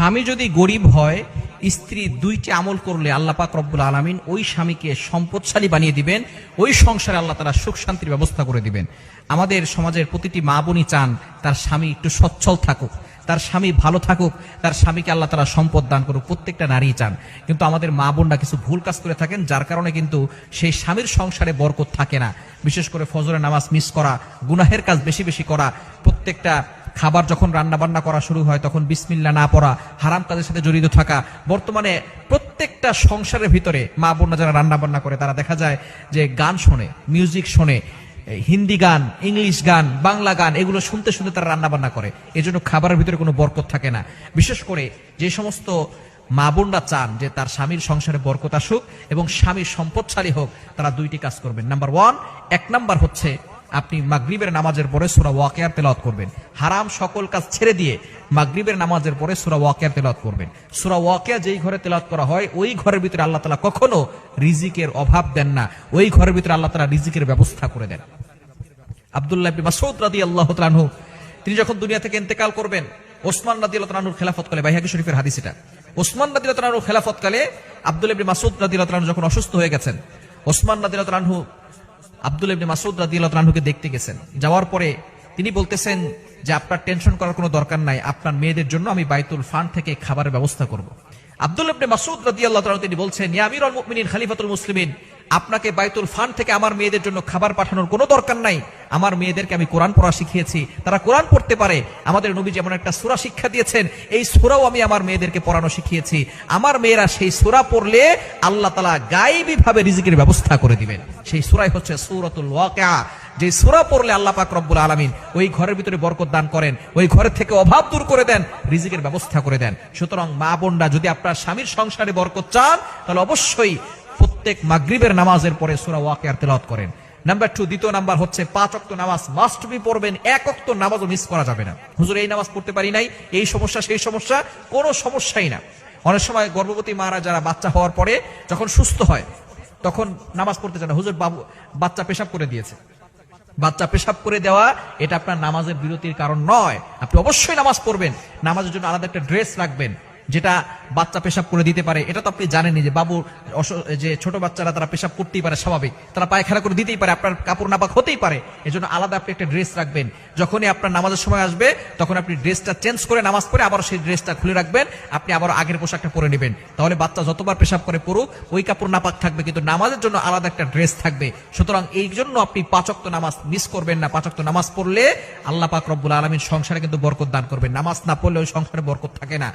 স্বামী যদি গরিব হয়, স্ত্রী দুইটি আমল করলে আল্লাহ পাক রব্বুল আলমিন ওই স্বামীকে সম্পদশালী বানিয়ে দিবেন, ওই সংসারে আল্লাহ তারা সুখ শান্তির ব্যবস্থা করে দিবেন। আমাদের সমাজের প্রতিটি মা বোনই চান তার স্বামী একটু সচ্ছল থাকুক, তার স্বামী ভালো থাকুক, তার স্বামীকে আল্লাহ তারা সম্পদ দান করুক, প্রত্যেকটা নারী চান। কিন্তু আমাদের মা বোনরা কিছু ভুল কাজ করে থাকেন, যার কারণে কিন্তু সেই স্বামীর সংসারে বরকত থাকে না। বিশেষ করে ফজরের নামাজ মিস করা, গুনাহের কাজ বেশি বেশি করা, প্রত্যেকটা খাবার যখন রান্না বান্না করা শুরু হয়, তখন বিসমিল্লা না পড়া, হারাম কাজের সাথে জড়িত থাকা, বর্তমানে প্রত্যেকটা সংসারের ভিতরে মা বোনরা যারা রান্না বান্না করে, তারা দেখা যায় যে গান শোনে মিউজিক শোনে হিন্দি গান, ইংলিশ গান, বাংলা গান, এগুলো শুনতে শুনতে তারা রান্না বান্না করে। এজন্য খাবারের ভিতরে কোনো বরকত থাকে না। বিশেষ করে যে সমস্ত মা বোনরা চান যে তার স্বামীর সংসারে বরকত আসুক এবং স্বামীর সম্পদশালী হোক, তারা দুইটি কাজ করবেন। নাম্বার ওয়ান এক নাম্বার হচ্ছে আপনি মাগরিবের নামাজের পরে সুরা ওয়াকিয়ার তেলাওয়াত করবেন। হারাম সকল কাজ ছেড়ে দিয়ে মাগরিবের নামাজের পরে সুরা ওয়াকিয়ার তেলাওয়াত করবেন। সুরা ওয়াকিয়া যেই ঘরে তেলাওয়াত করা হয়, ওই ঘরের ভিতরে আল্লাহ তালা কখনো রিজিকের অভাব দেন না। ওই ঘরের ভিতরে আল্লাহ তালা রিজিকের ব্যবস্থা করে দেন। আব্দুল্লাহ ইবনে মাসউদ রাদিয়াল্লাহু তাআলা আনহু, তিনি যখন দুনিয়া থেকে ইন্তেকাল করবেন, ওসমান রাদিয়াল্লাহু তাআলা আনহুর খেলাফতকালে বাইহাকি শরীফের হাদিস এটা। ওসমান রাদিয়াল্লাহু তাআলা আনহুর খেলাফতকালে আব্দুল্লাহ রাদিয়াল্লাহু তাআলা আনহু যখন অসুস্থ হয়ে গেছেন, ওসমান তাআলা আনহু আব্দুল ইবনে মাসুদ রাদিয়াল্লাহু তাআলা দেখতে গেছেন। যাওয়ার পরে তিনি বলতেছেন যে, আপনার টেনশন করার কোনো দরকার নাই, আপনার মেয়েদের জন্য আমি বাইতুল ফান থেকে খাবারের ব্যবস্থা করব। আব্দুল ইবনে মাসুদ রাদিয়াল্লাহু তাআলা তিনি বলছেন, ইয়া আমিরুল মুমিনিন, খলিফাতুল মুসলিমিন আপনাকে বাইতুল ফান্ড থেকে আমার মেয়েদের জন্য খাবার পাঠানোর কোনো দরকার নাই। আমার মেয়েদেরকে আমি কোরআন পড়া শিখিয়েছি। তারা কোরআন পড়তে পারে। আমাদের নবী যেমন একটা সূরা শিক্ষা দিয়েছেন, এই সূরাও আমি আমার মেয়েদেরকে পড়ানো শিখিয়েছি। আমার মেয়েরা সেই সূরা পড়লে আল্লাহ তালা গায়েবী ভাবে রিজিকের ব্যবস্থা করে দিবেন। সেই সুরাই হচ্ছে সূরাতুল যে সূরা পড়লে আল্লাহ পাক রব্বুল আলামিন ওই ঘরের ভিতরে বরকত দান করেন, ওই ঘরের থেকে অভাব দূর করে দেন, রিজিকের ব্যবস্থা করে দেন। সুতরাং মা বোনরা যদি আপনার স্বামীর সংসারে বরকত চান, তাহলে অবশ্যই প্রত্যেক মাগরিবের নামাজের পরে সূরা ওয়াকিয়ার তেলাওয়াত করেন। নাম্বার টু দ্বিতীয় নাম্বার হচ্ছে পাঁচ অক্ত নামাজ মাস্ট বি পড়বেন, এক অক্ত নামাজও মিস করা যাবে না। হুজুর, এই নামাজ পড়তে পারি নাই, এই সমস্যা, সেই সমস্যা, কোনো সমস্যাই না। অনেক সময় গর্ভবতী মারা যারা বাচ্চা হওয়ার পরে যখন সুস্থ হয়, তখন নামাজ পড়তে চায় না। হুজুর, বাবু, বাচ্চা পেশাব করে দিয়েছে। বাচ্চা পেশাব করে দেওয়া, এটা আপনার নামাজের বিরতির কারণ নয়। আপনি অবশ্যই নামাজ পড়বেন। নামাজের জন্য আলাদা একটা ড্রেস রাখবেন। যেটা বাচ্চা পেশাব করে দিতে পারে, এটা তো আপনি জানেনই যে বাবু যে ছোট বাচ্চারা তারা পেশাব করতেই পারে স্বাভাবিক। তারা পায়খানা করে দিতেই পারে, আপনার কাপড় নাপাক হতেই পারে। এজন্য আলাদা আপনি একটা ড্রেস রাখবেন। যখনই আপনার নামাজের সময় আসবে, তখন আপনি ড্রেসটা চেঞ্জ করে নামাজ পড়ে আবার সেই ড্রেসটা খুলে রাখবেন, আপনি আবার আগের পোশাকটা পরে নেবেন। তাহলে বাচ্চা যতবার পেশাব করে পড়ুক, ওই কাপড় নাপাক থাকবে, কিন্তু নামাজের জন্য আলাদা একটা ড্রেস থাকবে। সুতরাং এই জন্য আপনি পাচক্ত নামাজ মিস করবেন না। পাচক্ত নামাজ পড়লে আল্লাহ পাক রব্বুল আলমীর সংসারে কিন্তু বরকত দান করবেন। নামাজ না পড়লে ওই সংসারে বরকত থাকে না।